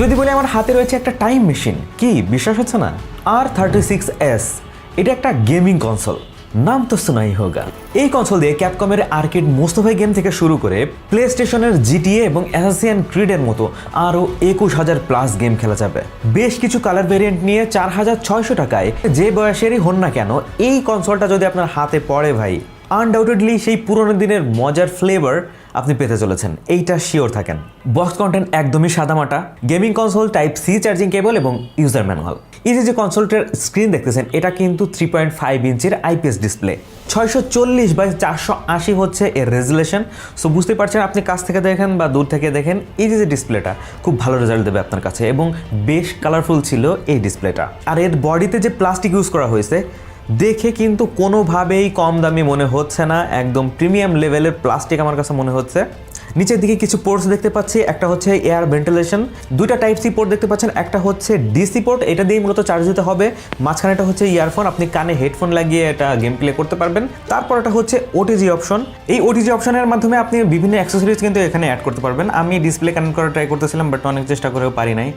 যদি বলি আমার হাতে রয়েছে একটা টাইম মেশিন কি বিশ্বাস হচ্ছে না? আর থার্টি সিক্স এস এটা একটা গেমিং কনসোল নাম তো শোনাই হোগা এই কনসোল দিয়ে ক্যাপকমের আর্কেড মোস্তফাই গেম থেকে শুরু করে প্লে স্টেশনের জিটিএ এবং অ্যাসাসিয়ান ক্রিডের মতো আরও একুশ হাজার প্লাস গেম খেলা যাবে। বেশ কিছু কালার ভেরিয়েন্ট নিয়ে চার হাজার ছয়শো টাকায় যে বয়সেরই হন না কেন, এই কনসোলটা যদি আপনার হাতে পড়ে ভাই আনডাউটেডলি সেই পুরোনো দিনের মজার ফ্লেভার আপনি পেতে চলেছেন। এইটা শিওর থাকেন। বক্স কন্টেন্ট একদমই সাদামাটা gaming console type C charging cable এবং ইউজার ম্যানুয়াল এই যে যে কনসোলটার স্ক্রিন দেখতেছেন, এটা কিন্তু থ্রি পয়েন্ট ফাইভ ইঞ্চির আইপিএস ডিসপ্লে ছয়শো চল্লিশ বাই চারশো আশি হচ্ছে এর রেজুলেশন সো বুঝতে পারছেন আপনি কাছ থেকে দেখেন বা দূর থেকে দেখেন, এই যে যে ডিসপ্লেটা খুব ভালো রেজাল্ট দেবে আপনার কাছে এবং বেশ কালারফুল ছিল এই ডিসপ্লেটা আর এর বডিতে যে প্লাস্টিক ইউজ করা হয়েছে দেখে কিন্তু কোনোভাবেই কম দামি মনে হচ্ছে না। একদম প্রিমিয়াম লেভেলের প্লাস্টিক আমার কাছে মনে হচ্ছে। নিচের দিকে কিছু পোর্টস দেখতে পাচ্ছি, একটা হচ্ছে এয়ার ভেন্টিলেশন দুইটা টাইপ সি পোর্ট দেখতে পাচ্ছেন, একটা হচ্ছে ডিসি পোর্ট এটা দিয়ে মূলত চার্জ দিতে হবে। মাঝখানে মাঝখানেটা হচ্ছে ইয়ারফোন আপনি কানে হেডফোন লাগিয়ে এটা গেম প্লে করতে পারবেন। তারপর এটা হচ্ছে ওটিজি অপশন এই ওটিজি অপশনের মাধ্যমে আপনি বিভিন্ন অ্যাক্সেসরিজ কিন্তু এখানে অ্যাড করতে পারবেন। আমি ডিসপ্লে কানেক্ট করার ট্রাই করতেছিলাম বাট অনেক চেষ্টা করেও পারি নাই।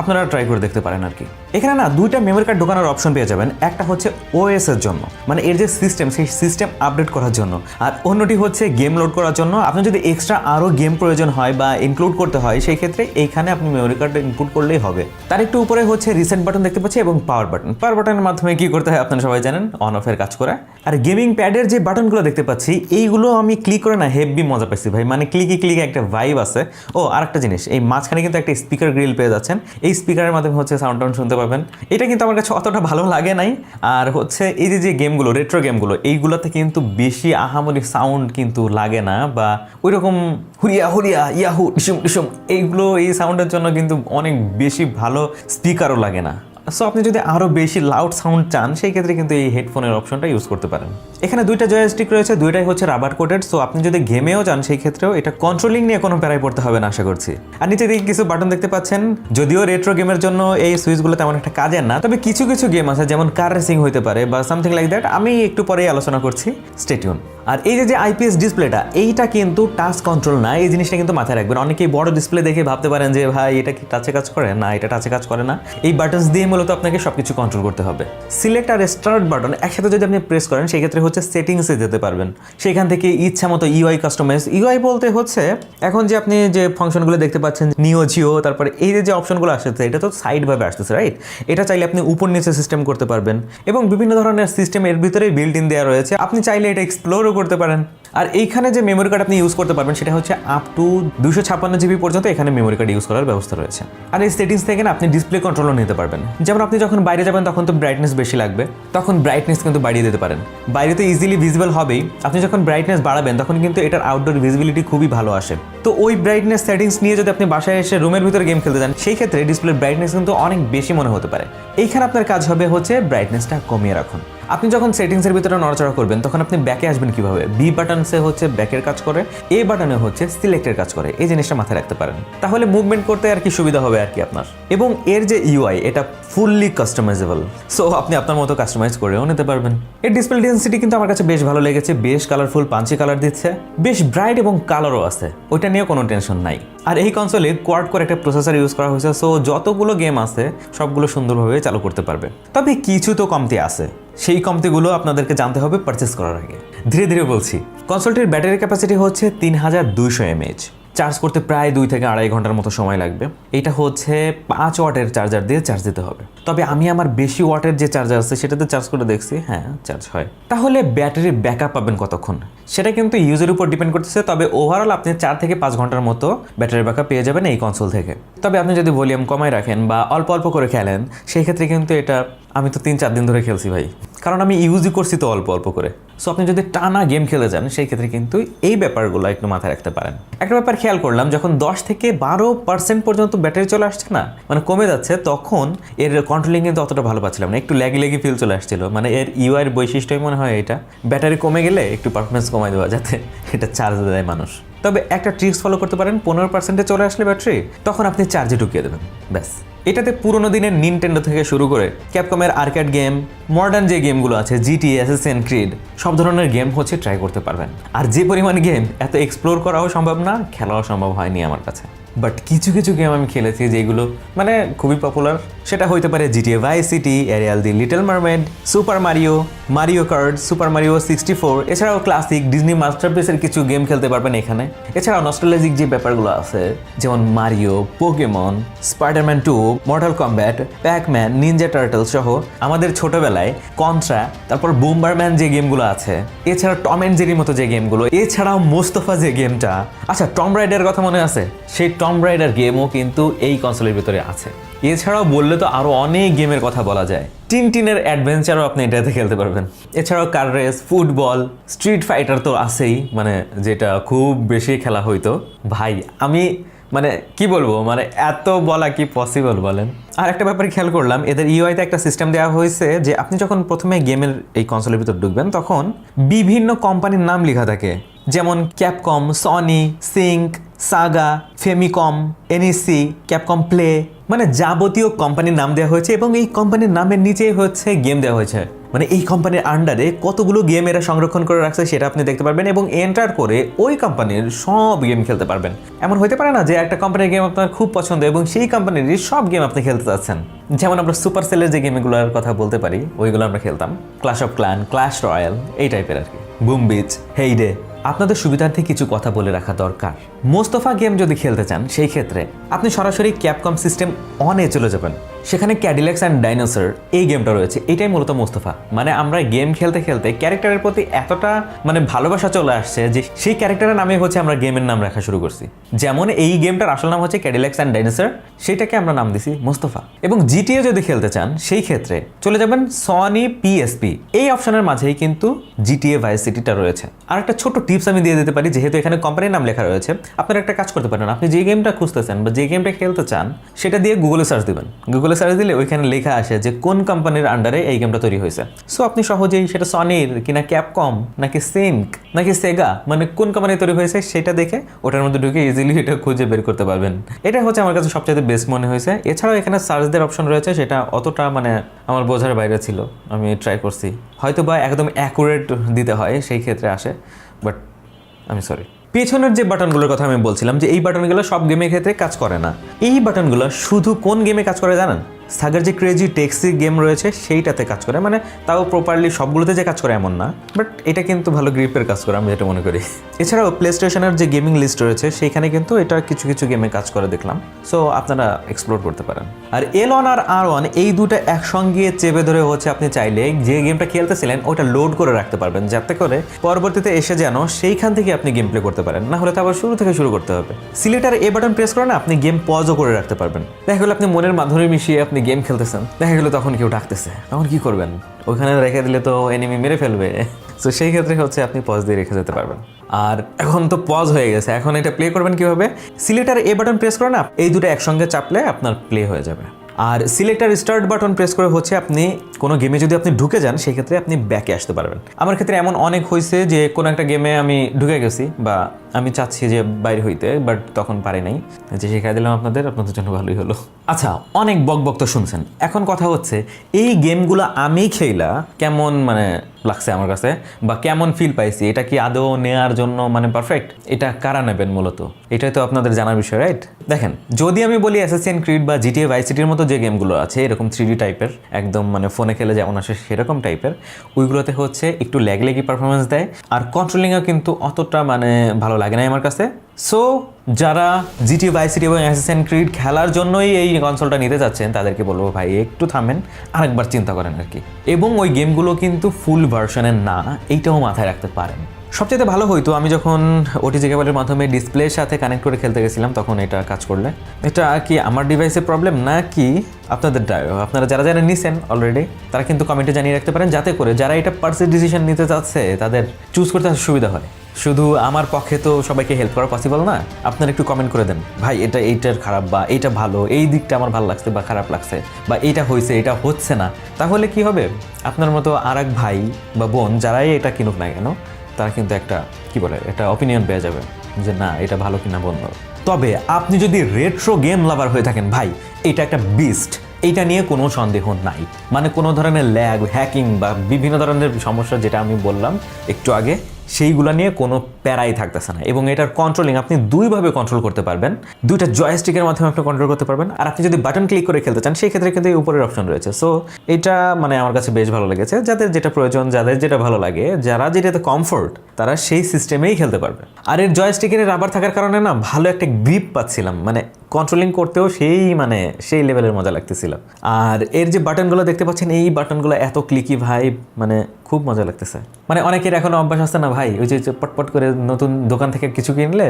আপনারা ট্রাই করে দেখতে পারেন আর কি। এখানে না, দুইটা মেমোরি কার্ড ঢোকানোর অপশন পেয়ে যাবেন। একটা হচ্ছে ওএস এর জন্য মানে এর যে সিস্টেম সেই সিস্টেম আপডেট করার জন্য। আর অন্যটি হচ্ছে গেম লোড করার জন্য। আপনি যদি এক্সট্রা আরও গেম প্রয়োজন হয় বা ইনক্লুড করতে হয়, সেই ক্ষেত্রে এইখানে আপনি মেমোরি কার্ড ইনক্লুড করলেই হবে। তার একটু উপরে হচ্ছে রিসেন্ট বাটন দেখতে পাচ্ছি এবং পাওয়ার বাটন পাওয়ার বাটনের মাধ্যমে কি করতে হয় আপনারা সবাই জানেন অন অফের কাজ করা। আর গেমিং প্যাডের যে বাটনগুলো দেখতে পাচ্ছি, এইগুলো আমি ক্লিক করে না হেভি মজা পাইছি ভাই। মানে ক্লিকে ক্লিকে একটা ভাইব আছে। ও, আরেকটা জিনিস, এই মাঝখানে কিন্তু একটা স্পিকার গ্রিল পেয়ে যাচ্ছেন। এই স্পিকারের মাধ্যমে হচ্ছে সাউন্ড টাউন্ড শুনতে পাবেন। এটা কিন্তু আমার কাছে অতটা ভালো লাগে নাই। আর হচ্ছে এই যে যে গেমগুলো রেট্রো গেমগুলো এইগুলোতে কিন্তু বেশি আহামরি সাউন্ড কিন্তু লাগে না বা ওই রকম হুরিয়া হুরিয়া, ইয়াহু, ডিসুম ডিসুম। এইগুলো, এই সাউন্ডের জন্য কিন্তু অনেক বেশি ভালো স্পিকারও লাগে না। সো আপনি যদি আরও বেশি লাউড সাউন্ড চান, সেই ক্ষেত্রে কিন্তু এই হেডফোনের অপশনটা ইউজ করতে পারেন। এখানে দুইটা জয়স্টিক রয়েছে, দুইটাই হচ্ছে রাবার কোটেড সো আপনি যদি গেমেও যান, সেই ক্ষেত্রেও এটা কন্ট্রোলিং নিয়ে কোনো প্যারাই পড়তে হবে না, আশা করছি। আর নিচে দিকে কিছু বাটন দেখতে পাচ্ছেন। যদিও রেট্রো গেমের জন্য এই সুইচগুলো তেমন একটা কাজের না, তবে কিছু কিছু গেম আছে, যেমন কার রেসিং হতে পারে বা সামথিং লাইক দ্যাট আমি একটু পরেই আলোচনা করছি। স্টেটিউন আর এই যে যে আইপিএস ডিসপ্লেটা এইটা কিন্তু টাচ কন্ট্রোল না, এই জিনিসটা কিন্তু মাথায় রাখবেন। অনেকেই বড় ডিসপ্লে দেখে ভাবতে পারেন যে, ভাই, এটা কি টাচে কাজ করে? না, এটা টাচে কাজ করে না। এই বাটনস দিয়ে মূলত আপনাকে সবকিছু কন্ট্রোল করতে হবে। সিলেক্ট আর স্টার্ট বাটন একসাথে যদি আপনি প্রেস করেন সেই ক্ষেত্রে হচ্ছে সেটিংসে যেতে পারবেন। সেখান থেকে ইচ্ছা মতো ইউআই কাস্টমাইজ ইউআই বলতে হচ্ছে, এখন যে আপনি যে ফাংশনগুলো দেখতে পাচ্ছেন নিও জিও তারপরে এই যে অপশনগুলো আসতেছে, এটা তো সাইডভাবে আসতেছে রাইট এটা চাইলে আপনি উপর নিচে সিস্টেম করতে পারবেন। এবং বিভিন্ন ধরনের সিস্টেম এর ভিতরেই বিল্ট ইন দেওয়া রয়েছে। আপনি চাইলে এটা এক্সপ্লোরও করতে পারেন। আর এইখানে যে মেমোরি কার্ড আপনি ইউজ করতে পারবেন, সেটা হচ্ছে আপ টু দুশো ছাপ্পান্ন জিবি পর্যন্ত এখানে মেমোরি কার্ড ইউজ করার ব্যবস্থা রয়েছে। আর এই সেটিংস থেকে না আপনি ডিসপ্লে কন্ট্রোলও নিতে পারবেন। যেমন আপনি যখন বাইরে যাবেন, তখন তো ব্রাইটনেস বেশি লাগবে, তখন ব্রাইটনেস কিন্তু বাড়িয়ে দিতে পারেন। বাইরে তো ইজিলি ভিজিবল হবেই। আপনি যখন ব্রাইটনেস বাড়াবেন, তখন কিন্তু এটার আউটডোর ভিজিবিলিটি খুবই ভালো আসে। তো ওই ব্রাইটনেস সেটিংস নিয়ে যদি আপনি বাসায় এসে রুমের ভিতরে গেম খেলতে যান, সেই ক্ষেত্রে ডিসপ্লের ব্রাইটনেস কিন্তু অনেক বেশি মনে হতে পারে। এইখানে আপনার কাজ হবে হচ্ছে ব্রাইটনেসটা কমিয়ে রাখুন। আপনি যখন সেটিংসের ভিতরে নড়াচড়া করবেন, তখন আপনি ব্যাকে আসবেন কীভাবে? বি বাটনসে হচ্ছে ব্যাকের কাজ করে এ বাটনে হচ্ছে সিলেক্টের কাজ করে। এই জিনিসটা মাথায় রাখতে পারেন। তাহলে মুভমেন্ট করতে আর কি সুবিধা হবে আর কি আপনার। এবং এর যে ইউআই এটা ফুললি কাস্টমাইজেবল সো আপনি আপনার মতো কাস্টমাইজ করেও নিতে পারবেন। এর ডিসপ্লে ডেন্সিটি কিন্তু আমার কাছে বেশ ভালো লেগেছে। বেশ কালারফুল পাঞ্চি কালার দিচ্ছে। বেশ ব্রাইট এবং কালারও আছে। ওইটা নিয়ে কোনো টেনশন নাই। আর এই কনসোলে কোয়াড করে একটা প্রসেসর ইউজ করা হয়েছে। সো যতগুলো গেম আছে, সবগুলো সুন্দরভাবে চালু করতে পারবে। তবে কিছু তো কমতি আছে। সেই কমতিগুলো আপনাদেরকে জানতে হবে পারচেস করার আগে। ধীরে ধীরে বলছি কনসোলটির ব্যাটারি ক্যাপাসিটি হচ্ছে তিন হাজার দুইশো এমএইচ চার্জ করতে প্রায় দুই থেকে আড়াই ঘণ্টার মতো সময় লাগবে। এটা হচ্ছে পাঁচ ওয়াটের চার্জার দিয়ে চার্জ দিতে হবে। তবে আমি আমার বেশি ওয়াটের যে চার্জার আছে, সেটাতে চার্জ করে দেখছি হ্যাঁ চার্জ হয়। তাহলে ব্যাটারি ব্যাকআপ পাবেন কতক্ষণ? সেটা কিন্তু ইউজের উপর ডিপেন্ড করতেছে, তবে ওভারঅল আপনি চার থেকে পাঁচ ঘণ্টার মতো ব্যাটারি ব্যাকআপ পেয়ে যাবেন এই কনসোল থেকে। তবে আপনি যদি ভলিউম কমায় রাখেন বা অল্প অল্প করে খেলেন, সেই ক্ষেত্রে কিন্তু এটা আমি তো তিন চার দিন ধরে খেলছি ভাই। কারণ আমি ইউজই করছি তো অল্প অল্প করে। সো আপনি যদি টানা গেম খেলে যান, সেই ক্ষেত্রে কিন্তু এই ব্যাপারগুলো একটু মাথায় রাখতে পারেন। একটা ব্যাপার খেয়াল করলাম, যখন দশ থেকে বারো পার্সেন্ট পর্যন্ত ব্যাটারি চলে আসছে না মানে কমে যাচ্ছে, তখন এর কন্ট্রোলিং কিন্তু অতটা ভালো পাচ্ছিলাম না। একটু ল্যাগি ল্যাগি ফিল চলে আসছিল। মানে এর ইউআইয়ের বৈশিষ্ট্যই মনে হয় এটা। ব্যাটারি কমে গেলে একটু পারফরমেন্স কমাই দেওয়া যাতে এটা চার্জ দেয় মানুষ। তবে একটা ট্রিক্স ফলো করতে পারেন, পনেরো পার্সেন্টে চলে আসলে ব্যাটারি তখন আপনি চার্জে ঢুকিয়ে দেবেন। ব্যাস। এটাতে পুরোনো দিনের নিনটেন্ডো থেকে শুরু করে ক্যাপকমের আর্কেড গেম মডার্ন যে গেমগুলো আছে জিটি অ্যাসেসিয়ান ক্রিড সব ধরনের গেম হচ্ছে ট্রাই করতে পারবেন। আর যে পরিমাণ গেম এত এক্সপ্লোর করাও সম্ভব না, খেলাও সম্ভব হয়নি আমার কাছে। বাট কিছু কিছু গেম আমি খেলেছি যেগুলো মানে খুবই পপুলার সেটা হইতে পারে GTA vice city Ariel the little mermaid super Mario Mario kart super Mario sixty four এছাড়াও ক্লাসিক ডিজনি মাস্টারপিসের কিছু গেম খেলতে পারবেন এখানে। এছাড়াও নস্টালজিক যে ব্যাপারগুলো আছে, যেমন Mario Pokemon Spiderman two mortal Kombat Pacman ninja turtle সহ আমাদের ছোটবেলায় কন্ট্রা তারপর বুম্বারম্যান যে গেমগুলো আছে এছাড়া টম অ্যান্ড জেরির মতো যে গেমগুলো এছাড়াও মোস্তফা যে গেমটা আচ্ছা টম রাইডার কথা মনে আছে? সেই টম রাইডার গেমও কিন্তু এই কনসোলের ভিতরে আছে। এছাড়াও বললে তো আরও অনেক গেমের কথা বলা যায়। টিনটিনের অ্যাডভেঞ্চারও আপনি এটাতে খেলতে পারবেন। এছাড়াও car race, football street fighter তো আছেই মানে যেটা খুব বেশি খেলা হইতো। ভাই, আমি মানে কি বলব মানে এত বলা কি পসিবল বলেন? আর একটা ব্যাপারে খেয়াল করলাম, এদের ইউআইতে একটা সিস্টেম দেওয়া হয়েছে যে আপনি যখন প্রথমে গেমের এই কনসোলের ভিতর ঢুকবেন, তখন বিভিন্ন কোম্পানির নাম লেখা থাকে। যেমন Capcom Sony sync Sega Famicom NEC Capcom play মানে যাবতীয় কোম্পানির নাম দেওয়া হয়েছে এবং এই কোম্পানির নামের নিচেই হচ্ছে গেম দেওয়া হয়েছে। মানে এই কোম্পানির আন্ডারে কতগুলো গেম এরা সংরক্ষণ করে রাখছে সেটা আপনি দেখতে পারবেন এবং এন্টার করে ওই কোম্পানির সব গেম খেলতে পারবেন। এমন হতে পারে না যে একটা কোম্পানির গেম আপনার খুব পছন্দ এবং সেই কোম্পানির সব গেম আপনি খেলতে চাচ্ছেন। যেমন আমরা সুপার সেলের যে গেমগুলোর কথা বলতে পারি, ওইগুলো আমরা খেলতাম। Clash of clan clash royale এই টাইপের আর কি। বুম বিচ হেইডে আপনাদের সুবিধার্থে কিছু কথা বলে রাখা দরকার। মোস্তফা গেম যদি খেলতে চান, সেই ক্ষেত্রে আপনি সরাসরি ক্যাপকম সিস্টেম অনে চলে যাবেন। সেখানে ক্যাডিলেক্স অ্যান্ড ডাইনোসর এই গেমটা রয়েছে। এটাই মূলত মোস্তফা। মানে আমরা গেম খেলতে খেলতে ক্যারেক্টারের প্রতি এতটা মানে ভালোবাসা চলে আসছে যে সেই ক্যারেক্টারের নামে হচ্ছে আমরা গেমের নাম রাখা শুরু করছি। যেমন এই গেমটার আসল নাম হচ্ছে ক্যাডিলেক্স অ্যান্ড ডাইনোসর সেটাকে আমরা নাম দিছি মোস্তফা। এবং জিটিএ যদি খেলতে চান, সেই ক্ষেত্রে চলে যাবেন সনি পিএসপি এই অপশনের মাঝেই কিন্তু জিটিএ ভাইস সিটিটা রয়েছে। আর একটা ছোট টিপস আমি দিয়ে দিতে পারি, যেহেতু এখানে কোম্পানির নাম লেখা রয়েছে, আপনারা একটা কাজ করতে পারেন। আপনি যে গেমটা খুঁজতেছেন বা যে গেমটা খেলতে চান, সেটা দিয়ে গুগলে সার্চ দিবেন। গুগলে সার্চ দিলে ওইখানে লেখা আসে যে কোন কোম্পানির আন্ডারে এই গেমটা তৈরি হয়েছে। সো আপনি সহজেই সেটা সনির কিনা ক্যাপকম নাকি সিঙ্ক নাকি সেগা মানে কোন কোম্পানি তৈরি হয়েছে সেটা দেখে ওটার মধ্যে ঢুকে ইজিলি এটা খুঁজে বের করতে পারবেন। এটা হচ্ছে আমার কাছে সবচেয়ে বেস্ট মনে হয়েছে। এছাড়াও এখানে সার্চ দেওয়ার অপশন রয়েছে সেটা অতটা মানে আমার বোঝার বাইরে ছিল, আমি ট্রাই করছি। হয়তো বা একদম অ্যাকুরেট দিতে হয়, সেই ক্ষেত্রে আসে বাট আমি সরি পেছনের যে বাটনগুলোর কথা আমি বলছিলাম, যে এই বাটনগুলো সব গেমের ক্ষেত্রে কাজ করে না। এই বাটনগুলো শুধু কোন গেমে কাজ করে জানেন? সাগের যে ক্রেজি টেক্সি গেম রয়েছে, সেইটাতে কাজ করে। মানে তাও প্রপারলি সবগুলোতে যে কাজ করে এমন না বাট এটা কিন্তু ভালো গ্রিপের কাজ করে, আমি যেটা মনে করি। এছাড়াও প্লে স্টেশনের যে গেমিং লিস্ট রয়েছে, সেইখানে কিন্তু এটা কিছু কিছু গেমে কাজ করে দেখলাম। সো আপনারা এক্সপ্লোর করতে পারেন। আর এল ওয়ান আর আর ওয়ান এই দুটো একসঙ্গে চেপে ধরে হচ্ছে আপনি চাইলে যে গেমটা খেলতেছিলেন, ওটা লোড করে রাখতে পারবেন। যাতে করে পরবর্তীতে এসে যেন সেইখান থেকে আপনি গেম প্লে করতে পারেন। না হলে তো আবার শুরু থেকে শুরু করতে হবে। সিলেটার এ বাটন প্রেস করে না, আপনি গেম পজও করে রাখতে পারবেন। দেখা গেলো আপনি মনের মাধুরী মিশিয়ে আপনি গেম খেলতেছেন, দেখা গেলো তখন কেউ ডাকতেছে। তখন কি করবেন? ওখানে রেখে দিলে তো এনিমি মেরে ফেলবে। তো সেই ক্ষেত্রে হচ্ছে আপনি পজ দিয়ে রেখে যেতে পারবেন। আর এখন তো পজ হয়ে গেছে। এখন এটা প্লে করবেন কীভাবে? সিলেটার এ বাটন প্রেস করে না, এই দুটো একসঙ্গে চাপলে আপনার প্লে হয়ে যাবে। আর সিলেক্টার স্টার্ট বাটন প্রেস করে হচ্ছে আপনি কোনো গেমে যদি আপনি ঢুকে যান, সেই ক্ষেত্রে আপনি ব্যাকে আসতে পারবেন। আমার ক্ষেত্রে এমন অনেক হয়েছে যে কোনো একটা গেমে আমি ঢুকে গেছি বা আমি চাচ্ছি যে বাইরে হইতে বাট তখন পারি নাই। যে শেখাই দিলাম আপনাদের আপনাদের জন্য ভালোই হলো। আচ্ছা অনেক বক তো শুনছেন। এখন কথা হচ্ছে, এই গেমগুলো আমি খেলা কেমন মানে লাগছে আমার কাছে, বা কেমন ফিল পাইছি? এটা কি আদৌ নেয়ার জন্য মানে পারফেক্ট এটা কারা নেবেন মূলত? এটাই তো আপনাদের জানার বিষয় রাইট দেখেন, যদি আমি বলি অ্যাসেসিয়ান ক্রিড বা জিটিএ ভাই সিটির মতো যে গেমগুলো আছে, এরকম থ্রি টাইপের একদম মানে ফোনে খেলে যেমন আসে সেরকম টাইপের ওইগুলোতে হচ্ছে একটু ল্যাগ লেগি পারফরমেন্স দেয়, আর কন্ট্রোলিংও কিন্তু অতটা মানে ভালো লাগে না আমার কাছে। সো যারা জিটি ভাই সিটি এবং অ্যাসেসিয়ান ক্রিড খেলার জন্যই এই কনসোলটা নিতে যাচ্ছেন তাদেরকে বলব ভাই, একটু থামেন, আরেকবার চিন্তা করেন আর কি। এবং ওই গেমগুলো কিন্তু ফুল ভার্সনের না, এইটাও মাথায় রাখতে পারেন। সবচেয়ে ভালো হইতো, আমি যখন ওটিজি কেবলের মাধ্যমে ডিসপ্লের সাথে কানেক্ট করে খেলতে গেছিলাম, তখন এটা কাজ করলে। এটা কি আমার ডিভাইসের প্রবলেম না কি আপনাদের আপনারা যারা যারা নিছেন অলরেডি তারা কিন্তু কমেন্টে জানিয়ে রাখতে পারেন, যাতে করে যারা এটা পার্সের ডিসিশন নিতে চাচ্ছে, তাদের চুজ করতে সুবিধা হয়। শুধু আমার পক্ষে তো সবাইকে হেল্প করা পসিবল না। আপনারা একটু কমেন্ট করে দেন, ভাই, এটা এইটার খারাপ বা এইটা ভালো, এই দিকটা আমার ভালো লাগছে বা খারাপ লাগছে বা এইটা হয়েছে, এটা হচ্ছে না। তাহলে কি হবে? আপনার মতো আর এক ভাই বা বোন যারাই এটা কিনুক না কেন, তারা কিন্তু একটা, কি বলে, একটা অপিনিয়ন পেয়ে যাবে যে, না, এটা ভালো কিনা বন্ধ। তবে আপনি যদি রেট্রো গেম লাভার হয়ে থাকেন, ভাই, এটা একটা বিস্ট এইটা নিয়ে কোনো সন্দেহ নাই। মানে কোনো ধরনের ল্যাগ হ্যাকিং বা বিভিন্ন ধরনের সমস্যা যেটা আমি বললাম একটু আগে সেইগুলো নিয়ে কোনো প্যারাই থাকতেছে না। এবং এটার কন্ট্রোলিং আপনি দুইভাবে কন্ট্রোল করতে পারবেন। দুইটা জয়স্টিকের মাধ্যমে আপনি কন্ট্রোল করতে পারবেন। আর আপনি যদি বাটন ক্লিক করে খেলতে চান, সেই ক্ষেত্রে কিন্তু এই উপরের অপশন রয়েছে। সো এটা মানে আমার কাছে বেশ ভালো লেগেছে। যাদের যেটা প্রয়োজন, যাদের যেটা ভালো লাগে, যারা যেটাতে কমফোর্ট তারা সেই সিস্টেমেই খেলতে পারবে। আর এর জয়স্টিকের রাবার থাকার কারণে না, ভালো একটা গ্রিপ পাচ্ছিলাম। মানে কন্ট্রোলিং করতেও সেই মানে সেই লেভেলের মজা লাগতেছিল। আর এর যে বাটনগুলো দেখতে পাচ্ছেন, এই বাটনগুলো এত ক্লিকি ভাই মানে খুব মজা লাগতেছে। মানে অনেকের এখন অভ্যাস আছে না ভাই, ওই যে পটপট করে নতুন দোকান থেকে কিছু কিনলে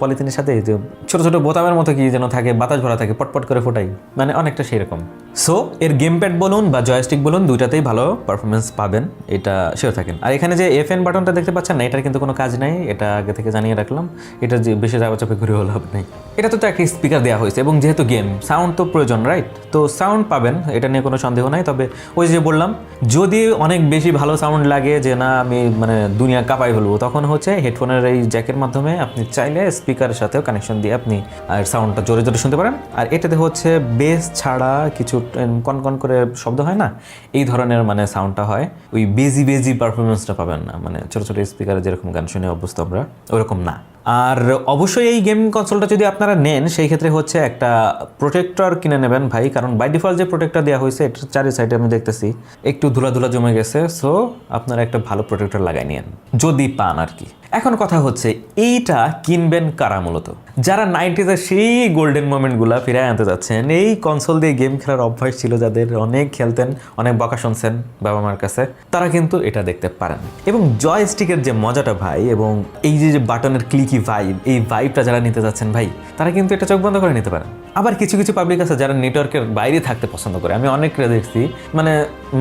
পলিথিনের সাথে যে ছোট ছোট বোতামের মতো কি যেন থাকে, বাতাস ভরা থাকে, পটপট করে ফোটাই। মানে অনেকটা সেই রকম সো এর গেম প্যাড বলুন বা জয়স্টিক বলুন, দুইটাতেই ভালো পারফরমেন্স পাবেন, এটা সেও থাকেন। আর এখানে যে এফ এন বাটনটা দেখতে পাচ্ছেন না, এটার কিন্তু কোনো কাজ নাই, এটা আগে থেকে জানিয়ে রাখলাম। এটা যে বেশি চাপে ঘুরে হলো লাভ নেই। এটা তো একটা স্পিকার দেওয়া হয়েছে, এবং যেহেতু গেম সাউন্ড তো প্রয়োজন রাইট তো সাউন্ড পাবেন, এটা নিয়ে কোনো সন্দেহ নাই, তবে ওই যে বললাম যদি অনেক বেশি ভালো সাউন্ড লাগে যে না, আমি মানে দুনিয়া কাঁপাই ফেলব, তখন হচ্ছে হেডফোনের এই জ্যাকের মাধ্যমে আপনি চাইলে স্পিকারের সাথেও কানেকশন দিয়ে আপনি আর সাউন্ডটা জোরে জোরে শুনতে পারেন। আর এটাতে হচ্ছে বেস ছাড়া কিছু কন কন করে শব্দ হয় না? এই ধরনের মানে সাউন্ডটা হয়। ওই বেজি বেজি পারফরমেন্সটা পাবেন না। মানে ছোটো ছোটো স্পিকারে যেরকম গান শুনে অভ্যস্ত আমরা, ওরকম না। আর অবশ্যই এই গেমিং কনসোলটা যদি আপনারা নেন, সেই ক্ষেত্রে হচ্ছে একটা প্রোটেক্টর কিনে নেবেন ভাই। কারণ বাই ডিফল্ট যে প্রোটেক্টর দেওয়া হয়েছে, এটা চারি সাইডে আমি দেখতেছি, একটু ধুলাধুলা ধুলা জমে গেছে। সো আপনারা একটা ভালো প্রোটেক্টর লাগাই নিন যদি পান আর কি। এখন কথা হচ্ছে, এইটা কিনবেন কারা মূলত? যারা নাইনটিজের সেই গোল্ডেন মোমেন্টগুলো ফিরে আনতে যাচ্ছেন, এই কনসোল দিয়ে গেম খেলার অভ্যাস ছিল যাদের অনেক খেলতেন, অনেক বকা শুনছেন বাবা মার কাছে, তারা কিন্তু এটা দেখতে পারেন। এবং জয়স্টিকের যে মজাটা ভাই, এবং এই যে বাটনের ক্লিকি ভাইব এই ভাইবটা যারা নিতে যাচ্ছেন ভাই, তারা কিন্তু এটা চোখ বন্ধ করে নিতে পারেন। আবার কিছু কিছু পাবলিক আছে যারা নেটওয়ার্কের বাইরে থাকতে পছন্দ করে। আমি অনেকটা দেখছি। মানে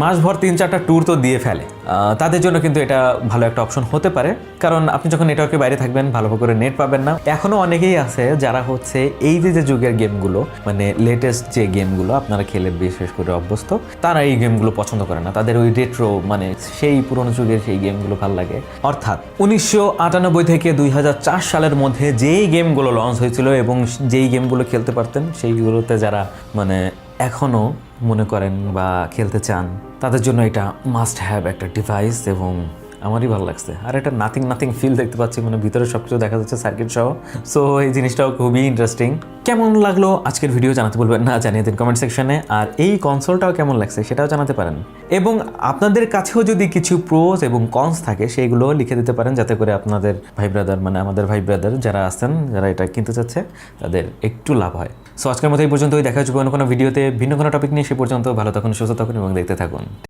মাসভর তিন চারটা ট্যুর তো দিয়ে ফেলে। তাদের জন্য কিন্তু এটা ভালো একটা অপশন হতে পারে। কারণ আপনি যখন নেটওয়ার্কের বাইরে থাকবেন ভালো করে নেট পাবেন না। এখনও অনেকেই আছে যারা হচ্ছে এই যে যে যুগের গেমগুলো মানে লেটেস্ট যে গেমগুলো আপনারা খেলে বিশেষ করে অভ্যস্ত, তারা এই গেমগুলো পছন্দ করে না। তাদের ওই রেট্রো মানে সেই পুরনো যুগের সেই গেমগুলো ভালো লাগে। অর্থাৎ উনিশশো আটানব্বই থেকে দুই হাজার চার সালের মধ্যে যেই গেমগুলো লঞ্চ হয়েছিল এবং যেই গেমগুলো খেলতে পারতেন সেইগুলোতে যারা মানে এখনও মনে করেন বা খেলতে চান, তাদের জন্য এটা মাস্ট হ্যাভ একটা ডিভাইস এবং আমারই ভালো লাগছে। আর এটা নাথিং নাথিং ফিল দেখতে পাচ্ছি মানে ভিতরে সব কিছু দেখা যাচ্ছে সার্কিট সহ। সো এই জিনিসটাও খুবই ইন্টারেস্টিং কেমন লাগল আজকের ভিডিও জানাতে বলবেন না, জানিয়ে দিন কমেন্ট সেকশনে আর এই কনসোলটাও কেমন লাগছে সেটাও জানাতে পারেন। এবং আপনাদের কাছেও যদি কিছু প্রোস এবং কনস থাকে সেইগুলো লিখে দিতে পারেন, যাতে করে আপনাদের ভাই ব্রাদার মানে আমাদের ভাই ব্রাদার যারা আছেন, যারা এটা কিনতে চাচ্ছে, তাদের একটু লাভ হয়। সো আজকের মতো এই পর্যন্তই। দেখা যাবে অন্য কোনো ভিডিওতে ভিন্ন কোনো টপিক নিয়ে সে পর্যন্ত। ভালো থাকুন, সুস্থ থাকুন এবং দেখতে থাকুন।